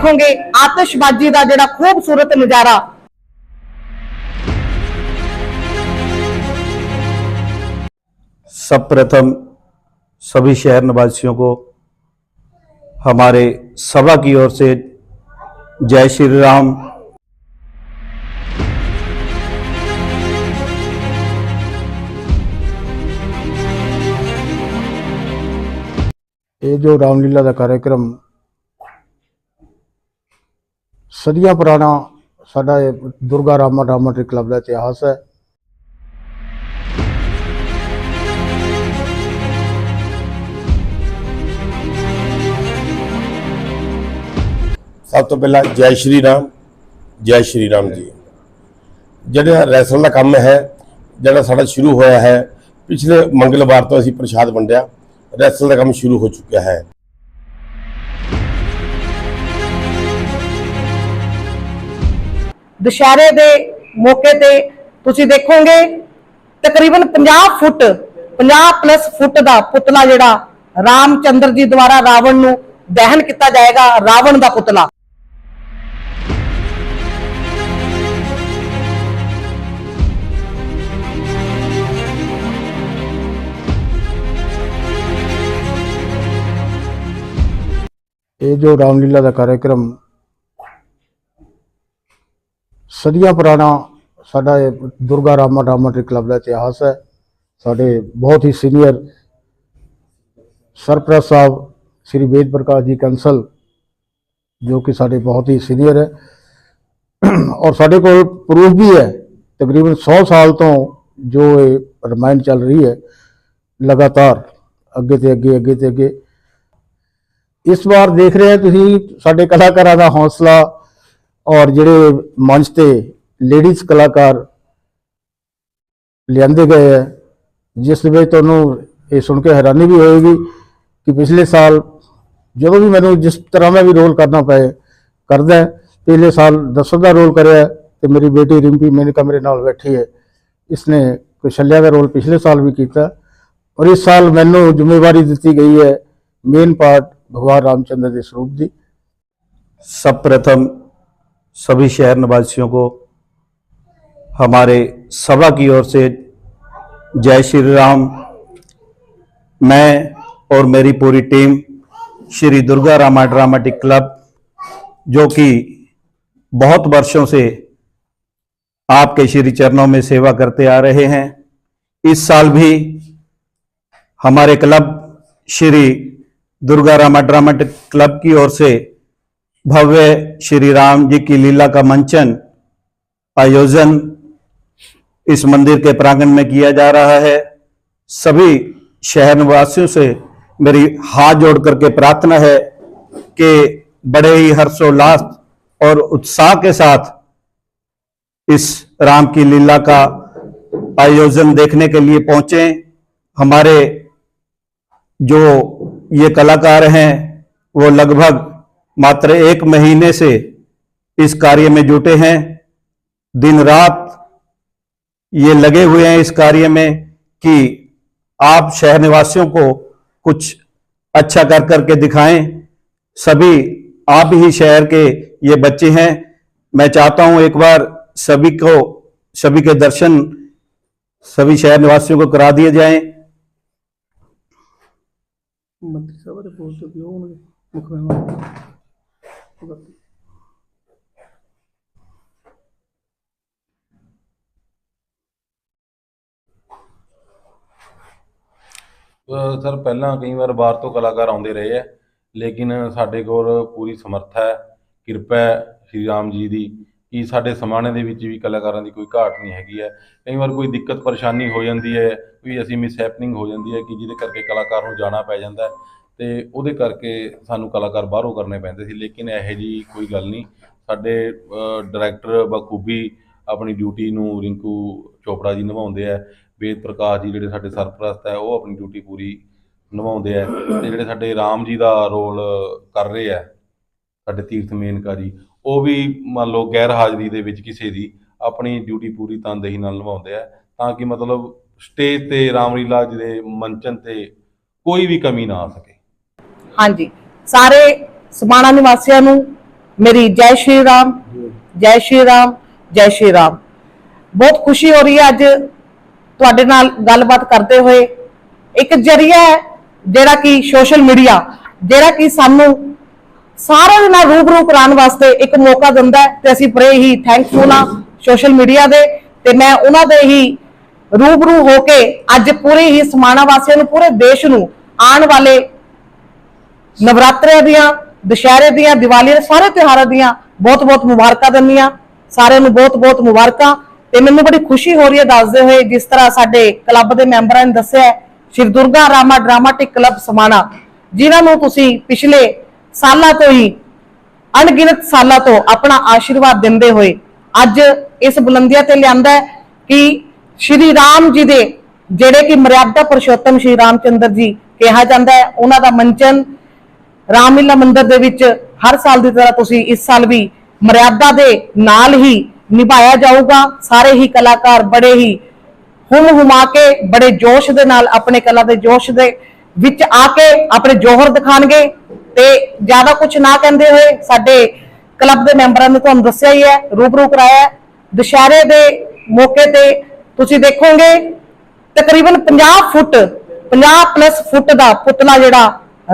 ਦੇਖੋਗੇ ਆਤਿਸ਼ਬਾਜ਼ੀ ਦਾ ਜਿਹੜਾ ਖੂਬਸੂਰਤ ਨਜ਼ਾਰਾ सब प्रथम सभी शहर निवासियों को हमारे सभा की ओर से जय श्री राम ਇਹ ਜੋ ਰਾਮਲੀਲਾ ਦਾ ਕਾਰਜਕ੍ਰਮ ਸਦੀਆਂ ਪੁਰਾਣਾ ਸਾਡਾ ਇਹ ਦੁਰਗਾ ਰਾਮਾ ਰਾਮਟਰੀ ਕਲੱਬ ਦਾ ਇਤਿਹਾਸ ਹੈ। ਸਭ ਤੋਂ ਪਹਿਲਾਂ ਜੈ ਸ਼੍ਰੀ ਰਾਮ, ਜੈ ਸ਼੍ਰੀ ਰਾਮ ਜੀ। ਜਿਹੜਾ ਰੈਸਲ ਦਾ ਕੰਮ ਹੈ, ਜਿਹੜਾ ਸਾਡਾ ਸ਼ੁਰੂ ਹੋਇਆ ਹੈ, ਪਿਛਲੇ ਮੰਗਲਵਾਰ ਤੋਂ ਅਸੀਂ ਪ੍ਰਸ਼ਾਦ ਵੰਡਿਆ ਰੈਸਲ ਦਾ ਕੰਮ ਸ਼ੁਰੂ ਹੋ ਚੁੱਕਿਆ ਹੈ। ਦੁਸ਼ਹਿਰੇ ਦੇ ਮੌਕੇ ਤੇ ਤੁਸੀਂ ਦੇਖੋਗੇ ਤਕਰੀਬਨ 50 ਫੁੱਟ 50 ਪਲੱਸ ਫੁੱਟ ਦਾ ਪੁਤਲਾ ਜਿਹੜਾ ਰਾਮਚੰਦਰ ਜੀ ਦੁਆਰਾ ਰਾਵਣ ਨੂੰ ਦਹਨ ਕੀਤਾ ਜਾਏਗਾ, ਰਾਵਣ ਦਾ ਪੁਤਲਾ। ਇਹ ਜੋ ਰਾਮਲੀਲਾ ਦਾ ਕਾਰਜਕ੍ਰਮ ਸਦੀਆਂ ਪੁਰਾਣਾ ਸਾਡਾ ਇਹ ਦੁਰਗਾ ਰਾਮਾ ਰਾਮਟਰੀ ਕਲੱਬ ਦਾ ਇਤਿਹਾਸ ਹੈ। ਸਾਡੇ ਬਹੁਤ ਹੀ ਸੀਨੀਅਰ ਸਰਪ੍ਰਸਤ ਸਾਹਿਬ ਸ੍ਰੀ ਵੇਦ ਪ੍ਰਕਾਸ਼ ਜੀ ਕੰਸਲ, ਜੋ ਕਿ ਸਾਡੇ ਬਹੁਤ ਹੀ ਸੀਨੀਅਰ ਹੈ। ਔਰ ਸਾਡੇ ਕੋਲ ਪ੍ਰੂਫ ਵੀ ਹੈ, ਤਕਰੀਬਨ 100 ਸਾਲ ਤੋਂ ਜੋ ਇਹ ਰਮਾਇਣ ਚੱਲ ਰਹੀ ਹੈ, ਲਗਾਤਾਰ ਅੱਗੇ ਤੇ ਅੱਗੇ ਅੱਗੇ ਤੇ ਅੱਗੇ। ਇਸ ਵਾਰ ਦੇਖ ਰਹੇ ਹੋ ਤੁਸੀਂ, ਸਾਡੇ ਕਲਾਕਾਰਾਂ ਦਾ ਹੌਸਲਾ ਔਰ ਜਿਹੜੇ ਮੰਚ ਤੇ ਲੇਡੀਜ਼ ਕਲਾਕਾਰ ਲਿਆਂਦੇ ਗਏ ਹੈ, ਜਿਸ ਵਿੱਚ ਤੁਹਾਨੂੰ ਇਹ ਸੁਣ ਕੇ ਹੈਰਾਨੀ ਵੀ ਹੋਏਗੀ ਕਿ ਪਿਛਲੇ ਸਾਲ ਜਦੋਂ ਵੀ ਮੈਨੂੰ ਜਿਸ ਤਰ੍ਹਾਂ ਮੈਂ ਵੀ ਰੋਲ ਕਰਨਾ ਪਏ, ਕਰਦਾ ਪਿਛਲੇ ਸਾਲ ਦਸਰ ਦਾ ਰੋਲ ਕਰਿਆ ਤੇ ਮੇਰੀ ਬੇਟੀ ਰਿੰਪੀ ਮੇਰੇ ਕਮਰੇ ਨਾਲ ਬੈਠੀ ਹੈ। ਇਸਨੇ ਕੁਸ਼ਲਿਆ ਦਾ ਰੋਲ ਪਿਛਲੇ ਸਾਲ ਵੀ ਕੀਤਾ ਔਰ ਇਸ ਸਾਲ ਮੈਨੂੰ ਜ਼ਿੰਮੇਵਾਰੀ ਦਿੱਤੀ ਗਈ ਹੈ ਮੇਨ ਪਾਰਟ ਭਗਵਾਨ ਰਾਮਚੰਦਰ ਦੇ ਸਰੂਪ ਦੀ। ਸਭ ਪ੍ਰਥਮ सभी शहर निवासियों को, हमारे सभा की ओर से जय श्री राम। मैं और मेरी पूरी team Shri Durga Rama dramatic club, जो कि बहुत वर्षों से आपके श्री चरणों में सेवा करते आ रहे हैं, इस साल भी हमारे club Shri Durga Rama dramatic club की ओर से भव्य श्री राम जी की लीला का मंचन, आयोजन इस मंदिर के प्रांगण में किया जा रहा है। सभी शहर निवासियों से मेरी हाथ जोड़ करके प्रार्थना है कि बड़े ही हर्षोल्लास और उत्साह के साथ इस राम की लीला का आयोजन देखने के लिए पहुँचे। हमारे जो ये कलाकार हैं, वो लगभग मात्र एक महीने से इस कार्य में जुटे हैं। दिन रात ये लगे हुए हैं इस कार्य में कि आप शहर निवासियों को कुछ अच्छा कर करके दिखाएँ। सभी आप ही शहर के ये बच्चे हैं। मैं चाहता हूँ एक बार सभी को, सभी के दर्शन, सभी शहर निवासियों को करा दिए जाए। मंत्री साहब, रिपोर्ट तो ਤੋਂ ਸਰ, ਪਹਿਲਾਂ ਕਈ ਵਾਰ ਬਾਹਰ ਤੋਂ ਕਲਾਕਾਰ ਆਉਂਦੇ ਰਹੇ ਹੈ ਲੇਕਿਨ ਸਾਡੇ ਕੋਲ ਪੂਰੀ ਸਮਰੱਥਾ ਹੈ, ਕਿਰਪਾ ਹੈ ਸ਼੍ਰੀ ਰਾਮ ਜੀ ਦੀ, ਕਿ ਸਾਡੇ ਸਮਾਣੇ ਦੇ ਵਿੱਚ ਵੀ ਕਲਾਕਾਰਾਂ ਦੀ ਕੋਈ ਘਾਟ ਨਹੀਂ ਹੈਗੀ ਹੈ। ਕਈ ਵਾਰ ਕੋਈ ਦਿੱਕਤ ਪਰੇਸ਼ਾਨੀ ਹੋ ਜਾਂਦੀ ਹੈ, ਕੋਈ ਅਸੀਂ ਮਿਸ ਹੈਪਨਿੰਗ ਹੋ ਜਾਂਦੀ ਹੈ ਕਿ ਜਿਹਦੇ ਕਰਕੇ ਕਲਾਕਾਰ ਨੂੰ ਜਾਣਾ ਪੈ ਜਾਂਦਾ ਹੈ। ਤੇ ਉਹਦੇ ਕਰਕੇ ਸਾਨੂੰ ਕਲਾਕਾਰ ਬਾਹਰੋਂ ਕਰਨੇ ਪੈਂਦੇ ਸੀ, ਲੇਕਿਨ ਇਹੋ ਜੀ ਕੋਈ ਗੱਲ ਨਹੀਂ। ਸਾਡੇ ਡਾਇਰੈਕਟਰ ਬਖੂਬੀ ਆਪਣੀ ਡਿਊਟੀ ਨੂੰ ਰਿੰਕੂ ਚੋਪੜਾ ਜੀ ਨਿਭਾਉਂਦੇ ਆ। ਵੇਦ ਪ੍ਰਕਾਸ਼ ਜੀ ਜਿਹੜੇ ਸਾਡੇ ਸਰਪ੍ਰਸਤ ਹੈ ਉਹ ਆਪਣੀ ਡਿਊਟੀ ਪੂਰੀ ਨਿਭਾਉਂਦੇ ਆ। ਤੇ ਜਿਹੜੇ ਸਾਡੇ ਰਾਮ ਜੀ ਦਾ ਰੋਲ ਕਰ ਰਹੇ ਆ, ਸਾਡੇ ਤੀਰਥ ਮੇਨਕਾ ਜੀ, ਉਹ ਵੀ ਮੰਨ ਲਓ ਗੈਰ ਹਾਜ਼ਰੀ ਦੇ ਵਿੱਚ ਕਿਸੇ ਦੀ ਆਪਣੀ ਡਿਊਟੀ ਪੂਰੀ ਤਨਦੇਹੀ ਨਾਲ ਨਿਭਾਉਂਦੇ ਆ। ਤਾਂ ਕਿ ਮਤਲਬ ਸਟੇਜ ਤੇ ਰਾਮਲੀਲਾ ਜੀ ਦੇ ਮੰਚਨ ਤੇ ਕੋਈ ਵੀ ਕਮੀ ਨਾ ਆ ਸਕੇ। ਹਾਂਜੀ। ਸਾਰੇ ਸਮਾਣਾ ਨਿਵਾਸੀਆਂ ਨੂੰ ਮੇਰੀ ਜੈ ਸ਼੍ਰੀ ਰਾਮ, ਜੈ ਸ਼੍ਰੀ ਰਾਮ, ਜੈ ਸ਼੍ਰੀ ਰਾਮ। ਬਹੁਤ ਖੁਸ਼ੀ ਹੋ ਰਹੀ ਹੈ ਅੱਜ ਤੁਹਾਡੇ ਨਾਲ ਗੱਲਬਾਤ ਕਰਦੇ ਹੋਏ। ਇੱਕ ਜਰੀਆ ਹੈ ਜਿਹੜਾ ਕਿ ਸੋਸ਼ਲ ਮੀਡੀਆ, ਜਿਹੜਾ ਕਿ ਸਾਨੂੰ ਸਾਰਿਆਂ ਦੇ ਨਾਲ ਰੂਬਰੂ ਕਰਾਉਣ ਵਾਸਤੇ ਇੱਕ ਮੌਕਾ ਦਿੰਦਾ ਹੈ ਤੇ ਅਸੀਂ ਬੜੇ ਹੀ ਥੈਂਕਫੁਲ ਹਾਂ ਸੋਸ਼ਲ ਮੀਡੀਆ ਦੇ ਤੇ ਮੈਂ ਉਹਨਾਂ ਦੇ ਹੀ ਰੂਬਰੂ ਹੋ ਕੇ ਅੱਜ ਪੂਰੇ ਹੀ ਸਮਾਣਾ ਵਾਸੀਆਂ ਨੂੰ, ਪੂਰੇ ਦੇਸ਼ ਨੂੰ ਆਉਣ ਵਾਲੇ ਨਵਰਾਤਰਿਆਂ ਦੀਆਂ ਦੁਸ਼ਹਿਰੇ ਦੀਆਂ ਦੀਵਾਲੀ ਦੇ ਸਾਰੇ ਤਿਉਹਾਰਾਂ ਦੀਆਂ ਬਹੁਤ-ਬਹੁਤ ਮੁਬਾਰਕਾਂ ਦਿੰਦੀਆਂ। ਸਾਰਿਆਂ ਨੂੰ ਬਹੁਤ-ਬਹੁਤ ਮੁਬਾਰਕਾਂ। ਤੇ ਮੈਨੂੰ ਬੜੀ ਖੁਸ਼ੀ ਹੋ ਰਹੀ ਹੈ ਦੱਸਦੇ ਹੋਏ ਜਿਸ ਤਰ੍ਹਾਂ ਸਾਡੇ ਕਲੱਬ ਦੇ ਮੈਂਬਰਾਂ ਨੇ ਦੱਸਿਆ ਹੈ, ਦੁਰਗਾ ਰਾਮਾ ਡਰਾਮਾਟਿਕ ਕਲੱਬ ਸਮਾਣਾ ਜਿਨ੍ਹਾਂ ਨੂੰ ਤੁਸੀਂ ਪਿਛਲੇ ਸਾਲਾਂ ਤੋਂ ਹੀ ਅਣਗਿਣਤ ਸਾਲਾਂ ਤੋਂ ਆਪਣਾ ਆਸ਼ੀਰਵਾਦ ਦਿੰਦੇ ਹੋਏ ਅੱਜ ਇਸ ਬੁਲੰਦੀਆਂ ਤੇ ਲਿਆਂਦਾ ਹੈ ਕਿ ਸ਼੍ਰੀ ਰਾਮ ਜੀ ਦੇ ਜਿਹੜੇ ਕਿ ਮਰਿਆਦਾ ਪੁਰਸ਼ੋਤਮ ਸ਼੍ਰੀ ਰਾਮ ਚੰਦਰ ਜੀ ਕਿਹਾ ਜਾਂਦਾ ਹੈ ਉਹਨਾਂ ਦਾ ਮੰਚਨ ਰਾਮਲੀਲਾ ਮੰਦਿਰ ਦੇ ਵਿੱਚ ਹਰ ਸਾਲ ਦੀ ਤਰ੍ਹਾਂ ਤੁਸੀਂ ਇਸ ਸਾਲ ਵੀ ਮਰਿਆਦਾ ਦੇ ਨਾਲ ਹੀ ਨਿਭਾਇਆ ਜਾਊਗਾ। ਸਾਰੇ ਹੀ ਕਲਾਕਾਰ ਬੜੇ ਹੀ ਹੁਮ ਹੁਮਾ ਕੇ, ਬੜੇ ਜੋਸ਼ ਦੇ ਨਾਲ ਆਪਣੇ ਕਲਾ ਦੇ ਜੋਸ਼ ਦੇ ਵਿੱਚ ਆ ਕੇ ਆਪਣੇ ਜੋਹਰ ਦਿਖਾਣਗੇ ਤੇ ਜ਼ਿਆਦਾ ਕੁਝ ਨਾ ਕਹਿੰਦੇ ਹੋਏ ਸਾਡੇ ਕਲੱਬ ਦੇ ਮੈਂਬਰਾਂ ਨੇ ਤੁਹਾਨੂੰ ਦੱਸਿਆ ਹੀ ਹੈ, ਰੂਬਰੂ ਕਰਾਇਆ ਦੁਸ਼ਹਿਰੇ ਦੇ ਮੌਕੇ ਤੇ ਤੁਸੀਂ ਦੇਖੋਗੇ ਤਕਰੀਬਨ 50 ਫੁੱਟ 50 ਪਲੱਸ ਫੁੱਟ ਦਾ ਪੁਤਲਾ ਜਿਹੜਾ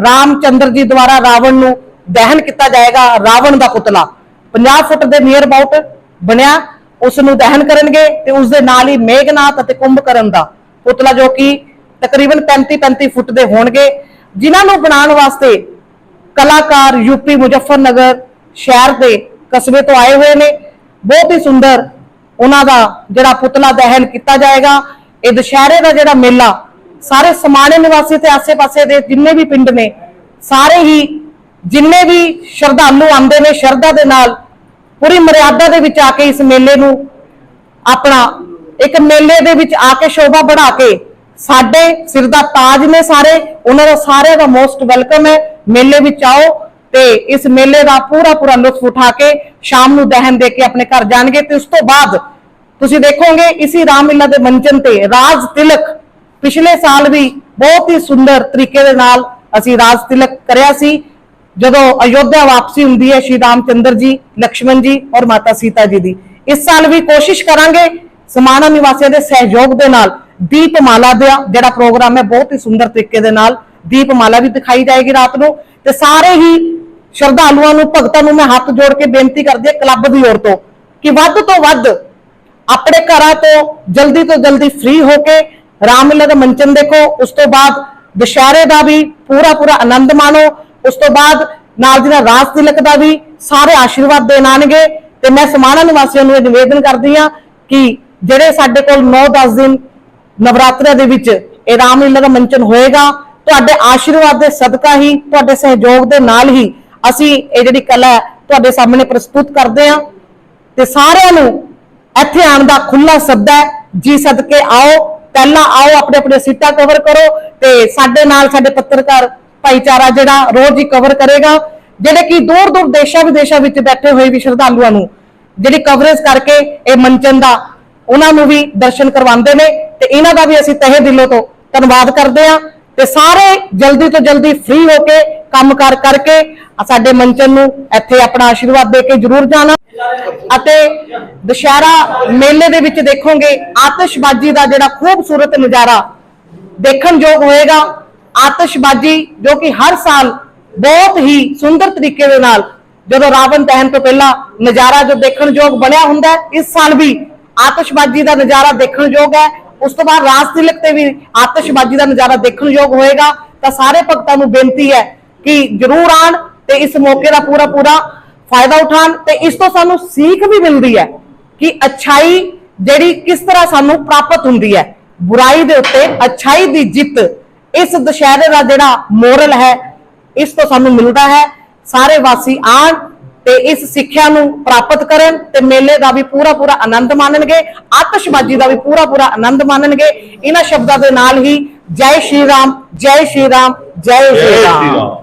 ਰਾਮਚੰਦਰ ਜੀ ਦੁਆਰਾ ਰਾਵਣ ਨੂੰ ਦਹਨ ਕੀਤਾ ਜਾਏਗਾ, ਰਾਵਣ ਦਾ ਪੁਤਲਾ। 50 ਫੁੱਟ ਦੇ ਨੀਅਰ ਅਬਾਊਟ ਬਣਿਆ ਉਸ ਨੂੰ ਦਹਨ ਕਰਨਗੇ ਤੇ ਉਸ ਦੇ ਨਾਲ ਹੀ ਮੇਘਨਾਥ ਅਤੇ ਕੁੰਭਕਰਨ ਦਾ ਪੁਤਲਾ ਜੋ ਕਿ ਤਕਰੀਬਨ 35 35 ਫੁੱਟ ਦੇ ਹੋਣਗੇ। ਜਿਨ੍ਹਾਂ ਨੂੰ ਬਣਾਉਣ ਵਾਸਤੇ ਕਲਾਕਾਰ ਯੂਪੀ ਮੁਜ਼ੱਫਰਨਗਰ ਸ਼ਹਿਰ ਦੇ ਕਸਬੇ ਤੋਂ ਆਏ ਹੋਏ ਨੇ। ਬਹੁਤ ਹੀ ਸੁੰਦਰ ਉਹਨਾਂ ਦਾ ਜਿਹੜਾ ਪੁਤਲਾ ਦਹਨ ਕੀਤਾ ਜਾਏਗਾ। ਇਹ ਦੁਸ਼ਹਿਰੇ ਦਾ ਜਿਹੜਾ ਮੇਲਾ ਸਾਰੇ ਸਮਾਣੇ ਨਿਵਾਸੀ ਤੇ ਆਸੇ-ਪਾਸੇ ਦੇ ਜਿੰਨੇ ਵੀ ਪਿੰਡ ਨੇ, ਸਾਰੇ ਹੀ ਜਿੰਨੇ ਵੀ ਸ਼ਰਧਾਲੂ ਆਉਂਦੇ ਨੇ ਸ਼ਰਧਾ ਦੇ ਨਾਲ, ਪੂਰੀ ਮਰਿਆਦਾ ਦੇ ਵਿੱਚ ਆ ਕੇ ਇਸ ਮੇਲੇ ਨੂੰ ਆਪਣਾ ਇੱਕ ਮੇਲੇ ਦੇ ਵਿੱਚ ਆ ਕੇ ਸ਼ੋਭਾ ਬਣਾ ਕੇ ਸਾਡੇ ਸਿਰ ਦਾ ਤਾਜ ਨੇ ਸਾਰੇ, ਉਹਨਾਂ ਦਾ ਸਾਰਿਆਂ ਦਾ ਮੋਸਟ ਵੈਲਕਮ ਹੈ। ਮੇਲੇ ਵਿੱਚ ਆਓ ਤੇ ਇਸ ਮੇਲੇ ਦਾ ਪੂਰਾ ਪੂਰਾ ਲੁਤਫ ਉਠਾ ਕੇ ਸ਼ਾਮ ਨੂੰ ਦਹਨ ਦੇ ਕੇ ਆਪਣੇ ਘਰ ਜਾਣਗੇ ਤੇ ਉਸ ਤੋਂ ਬਾਅਦ ਤੁਸੀਂ ਦੇਖੋਗੇ ਇਸੀ ਰਾਮਲੀਲਾ ਦੇ ਮੰਚਨ ਤੇ ਰਾਜ ਤਿਲਕ ਪਿਛਲੇ ਸਾਲ ਵੀ ਬਹੁਤ ਹੀ ਸੁੰਦਰ ਤਰੀਕੇ ਦੇ ਨਾਲ ਅਸੀਂ ਰਾਜ ਤਿਲਕ ਕਰਿਆ ਸੀ। ਜਦੋਂ ਅਯੋਧਿਆ ਵਾਪਸੀ ਹੁੰਦੀ ਹੈ ਸ਼੍ਰੀ ਰਾਮ ਚੰਦਰ ਜੀ, ਲਕਸ਼ਮਣ ਜੀ ਔਰ ਮਾਤਾ ਸੀਤਾ ਜੀ ਦੀ। ਇਸ ਸਾਲ ਵੀ ਕੋਸ਼ਿਸ਼ ਕਰਾਂਗੇ ਸਮਾਣਾ ਨਿਵਾਸੀਆਂ ਦੇ ਸਹਿਯੋਗ ਦੇ ਨਾਲ ਦੀਪਮਾਲਾ ਦਾ ਜਿਹੜਾ ਪ੍ਰੋਗਰਾਮ ਹੈ ਬਹੁਤ ਹੀ ਸੁੰਦਰ ਤਰੀਕੇ ਦੇ ਨਾਲ ਦੀਪਮਾਲਾ ਵੀ ਦਿਖਾਈ ਜਾਏਗੀ ਰਾਤ ਨੂੰ। ਤੇ ਸਾਰੇ ਹੀ ਸ਼ਰਧਾਲੂਆਂ ਨੂੰ, ਭਗਤਾਂ ਨੂੰ ਮੈਂ ਹੱਥ ਜੋੜ ਕੇ ਬੇਨਤੀ ਕਰਦੀ ਹਾਂ ਕਲੱਬ ਦੀ ਔਰ ਤੋਂ ਕਿ ਵੱਧ ਤੋਂ ਵੱਧ ਆਪਣੇ ਘਰਾਂ ਤੋਂ ਜਲਦੀ ਤੋਂ ਜਲਦੀ ਫ੍ਰੀ ਹੋ ਕੇ ਰਾਮਲੀਲਾ ਦਾ ਮੰਚਨ ਦੇਖੋ, ਉਸ ਤੋਂ ਬਾਅਦ ਦੁਸ਼ਹਿਰੇ ਦਾ ਵੀ ਪੂਰਾ ਪੂਰਾ ਆਨੰਦ ਮਾਣੋ, ਉਸ ਤੋਂ ਬਾਅਦ ਨਾਲ ਦੀ ਨਾਲ ਰਾਸ ਤਿਲਕ ਦਾ ਵੀ ਸਾਰੇ ਆਸ਼ੀਰਵਾਦ ਦੇਣ ਆਣਗੇ ਤੇ ਮੈਂ ਸਮਾਣਾ ਨਿਵਾਸੀਆਂ ਨੂੰ ਇਹ ਨਿਵੇਦਨ ਕਰਦੀ ਹਾਂ ਕਿ ਜਿਹੜੇ ਸਾਡੇ ਕੋਲ 9-10 ਦਿਨ ਨਵਰਾਤਰਿਆਂ ਦੇ ਵਿੱਚ ਇਹ ਰਾਮਲੀਲਾ ਦਾ ਮੰਚਨ ਹੋਏਗਾ, ਤੁਹਾਡੇ ਆਸ਼ੀਰਵਾਦ ਦੇ ਸਦਕਾ ਹੀ, ਤੁਹਾਡੇ ਸਹਿਯੋਗ ਦੇ ਨਾਲ ਹੀ ਅਸੀਂ ਇਹ ਜਿਹੜੀ ਕਲਾ ਤੁਹਾਡੇ ਸਾਹਮਣੇ ਪ੍ਰਸਤੁਤ ਕਰਦੇ ਹਾਂ। ਤੇ ਸਾਰਿਆਂ ਨੂੰ ਇੱਥੇ ਆਉਣ ਦਾ ਖੁੱਲਾ ਸੱਦਾ ਜੀ ਸਦਕੇ ਆਓ। ਪਹਿਲਾਂ ਆਓ, ਆਪਣੇ ਆਪਣੇ ਸੀਟਾਂ ਕਵਰ ਕਰੋ ਤੇ ਸਾਡੇ ਨਾਲ ਸਾਡੇ ਪੱਤਰਕਾਰ ਭਾਈਚਾਰਾ ਜਿਹੜਾ ਰੋਜ਼ ਹੀ ਕਵਰ ਕਰੇਗਾ, ਜਿਹੜੇ ਕਿ ਦੂਰ ਦੂਰ ਦੇਸ਼ਾਂ ਵਿਦੇਸ਼ਾਂ ਵਿੱਚ ਬੈਠੇ ਹੋਏ ਵੀ ਸ਼ਰਧਾਲੂਆਂ ਨੂੰ, ਜਿਹੜੀ ਕਵਰੇਜ ਕਰਕੇ ਇਹ ਮੰਚਨ ਦਾ ਉਹਨਾਂ ਨੂੰ ਵੀ ਦਰਸ਼ਨ ਕਰਵਾਉਂਦੇ ਨੇ ਤੇ ਇਹਨਾਂ ਦਾ ਵੀ ਅਸੀਂ ਤਹਿ ਦਿਲੋਂ ਤੋਂ ਧੰਨਵਾਦ ਕਰਦੇ ਹਾਂ ਤੇ ਸਾਰੇ ਜਲਦੀ ਤੋਂ ਜਲਦੀ ਫ੍ਰੀ ਹੋ ਕੇ ਕੰਮ ਕਰ ਕਰਕੇ ਸਾਡੇ ਮੰਚਨ ਨੂੰ ਇੱਥੇ ਆਪਣਾ ਆਸ਼ੀਰਵਾਦ ਦੇ ਕੇ ਜਰੂਰ ਜਾਣਾ। ਅਤੇ ਦੁਸ਼ਹਿਰਾ ਮੇਲੇ ਦੇ ਵਿੱਚ ਦੇਖੋਗੇ, ਆਤਿਸ਼ਬਾਜ਼ੀ ਦਾ ਜਿਹੜਾ ਖੂਬਸੂਰਤ ਨਜ਼ਾਰਾ ਦੇਖਣ ਯੋਗ ਹੋਏਗਾ। ਆਤਿਸ਼ਬਾਜ਼ੀ ਜੋ ਕਿ ਹਰ ਸਾਲ ਬਹੁਤ ਹੀ ਸੁੰਦਰ ਤਰੀਕੇ ਦੇ ਨਾਲ ਜਦੋਂ ਰਾਵਣ ਦਹਨ ਤੋਂ ਪਹਿਲਾਂ ਨਜ਼ਾਰਾ ਜੋ ਦੇਖਣ ਯੋਗ ਬਣਿਆ ਹੁੰਦਾ ਇਸ ਸਾਲ ਵੀ ਆਤਿਸ਼ਬਾਜ਼ੀ ਦਾ ਨਜ਼ਾਰਾ ਦੇਖਣ ਯੋਗ ਹੈ। ਉਸ ਤੋਂ ਬਾਅਦ ਰਾਸ ਤਿਲਕ ਤੇ ਵੀ ਆਤਿਸ਼ਬਾਜ਼ੀ ਦਾ ਨਜ਼ਾਰਾ ਦੇਖਣ ਯੋਗ ਹੋਏਗਾ। ਤਾਂ ਸਾਰੇ ਭਗਤਾਂ ਨੂੰ ਬੇਨਤੀ ਹੈ ਕਿ ਜਰੂਰ ਆਣ ਤੇ ਇਸ ਮੌਕੇ ਦਾ ਪੂਰਾ ਪੂਰਾ ਫਾਇਦਾ ਉਠਾਣ ਤੇ ਇਸ ਤੋਂ ਸਾਨੂੰ ਸੀਖ ਵੀ ਮਿਲਦੀ ਹੈ ਕਿ ਅੱਛਾਈ ਜਿਹੜੀ ਕਿਸ ਤਰ੍ਹਾਂ ਸਾਨੂੰ ਪ੍ਰਾਪਤ ਹੁੰਦੀ ਹੈ ਬੁਰਾਈ ਦੇ ਉੱਤੇ ਅੱਛਾਈ ਦੀ ਜਿੱਤ ਇਸ ਦੁਸ਼ਹਿਰੇ ਦਾ ਜਿਹੜਾ ਮੋਰਲ ਹੈ ਇਸ ਤੋਂ ਸਾਨੂੰ ਮਿਲਦਾ ਹੈ। ਸਾਰੇ ਵਾਸੀ ਆਣ ਤੇ ਇਸ ਸਿੱਖਿਆ ਨੂੰ ਪ੍ਰਾਪਤ ਕਰਨ ਤੇ ਮੇਲੇ ਦਾ ਵੀ ਪੂਰਾ ਪੂਰਾ ਆਨੰਦ ਮਾਣਨਗੇ ਆਤਿਸ਼ਬਾਜ਼ੀ ਦਾ ਵੀ ਪੂਰਾ ਪੂਰਾ ਆਨੰਦ ਮਾਣਨਗੇ। ਇਹਨਾਂ ਸ਼ਬਦਾਂ ਦੇ ਨਾਲ ਹੀ ਜੈ ਸ਼੍ਰੀ ਰਾਮ ਜੈ ਸ਼੍ਰੀ ਰਾਮ ਜੈ ਸ਼੍ਰੀ ਰਾਮ।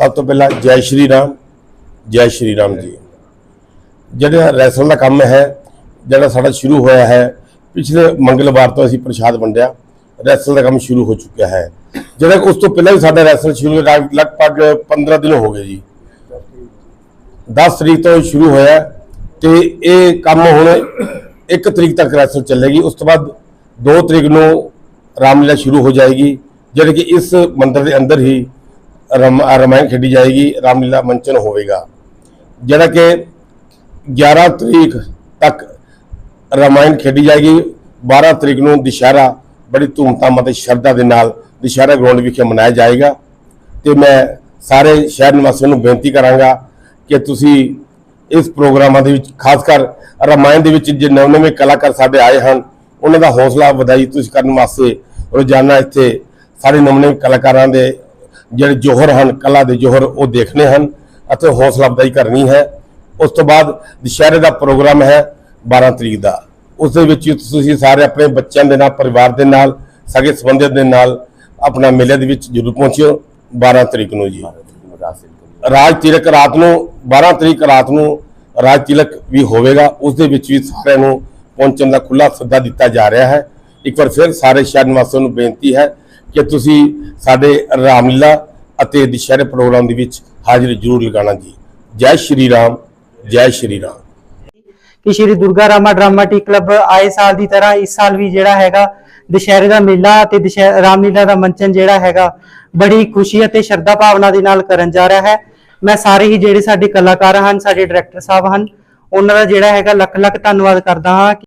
ਸਭ ਤੋਂ ਪਹਿਲਾਂ ਜੈ ਸ਼੍ਰੀ ਰਾਮ, ਜੈ ਸ਼੍ਰੀ ਰਾਮ ਜੀ। ਜਿਹੜਾ ਰੈਸਲ ਦਾ ਕੰਮ ਹੈ, ਜਿਹੜਾ ਸਾਡਾ ਸ਼ੁਰੂ ਹੋਇਆ ਹੈ, ਪਿਛਲੇ ਮੰਗਲਵਾਰ ਤੋਂ ਅਸੀਂ ਪ੍ਰਸ਼ਾਦ ਵੰਡਿਆ, ਰੈਸਲ ਦਾ ਕੰਮ ਸ਼ੁਰੂ ਹੋ ਚੁੱਕਿਆ ਹੈ। ਜਿਹੜਾ ਉਸ ਤੋਂ ਪਹਿਲਾਂ ਵੀ ਸਾਡਾ ਰੈਸਲ ਸ਼ੁਰੂ ਹੋਇਆ ਲਗਭਗ 15 ਦਿਨ ਹੋ ਗਏ ਜੀ। 10 ਤਰੀਕ ਤੋਂ ਸ਼ੁਰੂ ਹੋਇਆ ਹੈ ਤੇ ਇਹ ਕੰਮ ਹੁਣ 1 ਤਰੀਕ ਤੱਕ ਰੈਸਲ ਚੱਲੇਗੀ। ਉਸ ਤੋਂ ਬਾਅਦ 2 ਤਰੀਕ ਨੂੰ ਰਾਮਲੀਲਾ ਸ਼ੁਰੂ ਹੋ ਜਾਏਗੀ, ਜਿਹੜੀ ਕਿ ਇਸ ਮੰਦਰ ਦੇ ਅੰਦਰ ਹੀ ਰਮਾਇਣ ਖੇਡੀ ਜਾਏਗੀ, ਰਾਮਲੀਲਾ ਮੰਚਨ ਹੋਵੇਗਾ। ਜਿਹੜਾ ਕਿ 11 ਤਰੀਕ ਤੱਕ ਰਮਾਇਣ ਖੇਡੀ ਜਾਏਗੀ 12 ਤਰੀਕ ਨੂੰ ਦੁਸ਼ਹਿਰਾ ਬੜੀ ਧੂਮਧਾਮ ਅਤੇ ਸ਼ਰਧਾ ਦੇ ਨਾਲ ਦੁਸ਼ਹਿਰਾ ਗਰਾਊਂਡ ਵਿਖੇ ਮਨਾਇਆ ਜਾਏਗਾ। ਤੇ ਮੈਂ ਸਾਰੇ ਸ਼ਹਿਰ ਨਿਵਾਸੀਆਂ ਨੂੰ ਬੇਨਤੀ ਕਰਾਂਗਾ ਕਿ ਤੁਸੀਂ ਇਸ ਪ੍ਰੋਗਰਾਮਾਂ ਦੇ ਵਿੱਚ, ਖਾਸ ਕਰ ਰਾਮਾਇਣ ਦੇ ਵਿੱਚ ਜੇ ਨਵੇਂ-ਨਵੇਂ ਕਲਾਕਾਰ ਸਾਡੇ ਆਏ ਹਨ, ਉਹਨਾਂ ਦਾ ਹੌਸਲਾ ਵਧਾਈ ਤੁਸੀਂ ਕਰਨ ਵਾਸਤੇ ਰੋਜ਼ਾਨਾ ਇੱਥੇ ਸਾਰੇ ਨਵੇਂ-ਨਵੇਂ ਕਲਾਕਾਰਾਂ ਦੇ ਜਿਹੜੇ ਜੋਹਰ ਹਨ, ਕਲਾ ਦੇ ਜੋਹਰ, ਉਹ ਦੇਖਣੇ ਹਨ ਅਤੇ ਹੌਸਲਾ ਅਫਜ਼ਾਈ ਕਰਨੀ ਹੈ। ਉਸ ਤੋਂ ਬਾਅਦ ਦੁਸ਼ਹਿਰੇ ਦਾ ਪ੍ਰੋਗਰਾਮ ਹੈ 12 ਤਰੀਕ ਦਾ। ਉਸ ਦੇ ਵਿੱਚ ਤੁਸੀਂ ਸਾਰੇ ਆਪਣੇ ਬੱਚਿਆਂ ਦੇ ਨਾਲ, ਪਰਿਵਾਰ ਦੇ ਨਾਲ ਸਗੇ ਸੰਬੰਧੀਆਂ ਦੇ ਨਾਲ ਆਪਣਾ ਮੇਲੇ ਦੇ ਵਿੱਚ ਜ਼ਰੂਰ ਪਹੁੰਚਿਓ 12 ਤਰੀਕ ਨੂੰ ਜੀ। ਰਾਜ ਤਿਲਕ ਰਾਤ ਨੂੰ 12 ਤਰੀਕ ਰਾਤ ਨੂੰ ਰਾਜ ਤਿਲਕ ਵੀ ਹੋਵੇਗਾ। ਉਸ ਦੇ ਵਿੱਚ ਵੀ ਸਾਰਿਆਂ ਨੂੰ ਪਹੁੰਚਣ ਦਾ ਖੁੱਲਾ ਸੱਦਾ ਦਿੱਤਾ ਜਾ ਰਿਹਾ ਹੈ। ਇੱਕ ਵਾਰ ਫਿਰ ਸਾਰੇ ਸ਼ਹਿਰ ਨਿਵਾਸੀਆਂ ਨੂੰ ਬੇਨਤੀ ਹੈ ਕਿ ਤੁਸੀਂ ਸਾਡੇ ਰਾਮਲੀਲਾ ਅਤੇ ਦੁਸ਼ਹਿਰੇ ਪ੍ਰੋਗਰਾਮ ਦੇ ਵਿੱਚ ਹਾਜ਼ਰੀ ਜ਼ਰੂਰ ਲਗਾਉਣਾ ਜੀ। ਜੈ ਸ਼੍ਰੀ ਰਾਮ, ਜੈ ਸ਼੍ਰੀ ਰਾਮ। ਕਿ ਸ਼੍ਰੀ ਦੁਰਗਾ ਰਾਮਾ ਡਰਾਮਾ ਕਲੱਬ ਆਏ ਸਾਲ ਦੀ ਤਰ੍ਹਾਂ ਇਸ ਸਾਲ ਵੀ ਜਿਹੜਾ ਹੈਗਾ ਦੁਸ਼ਹਿਰੇ ਦਾ ਮੇਲਾ ਤੇ ਦੁਸ਼ਹਿ- ਰਾਮਲੀਲਾ ਦਾ ਮੰਚਨ ਜਿਹੜਾ ਹੈਗਾ ਬੜੀ ਖੁਸ਼ੀ ਅਤੇ ਸ਼ਰਧਾ ਭਾਵਨਾ ਦੇ ਨਾਲ ਕਰਨ ਜਾ ਰਿਹਾ ਹੈ। ਮੈਂ ਸਾਰੇ ਹੀ ਜਿਹੜੇ ਸਾਡੇ ਕਲਾਕਾਰ ਹਨ, ਸਾਡੇ ਡਾਇਰੈਕਟਰ ਸਾਹਿਬ ਹਨ, ਉਹਨਾਂ ਦਾ ਜਿਹੜਾ ਹੈਗਾ ਲੱਖ ਲੱਖ ਧੰਨਵਾਦ ਕਰਦਾ ਹਾਂ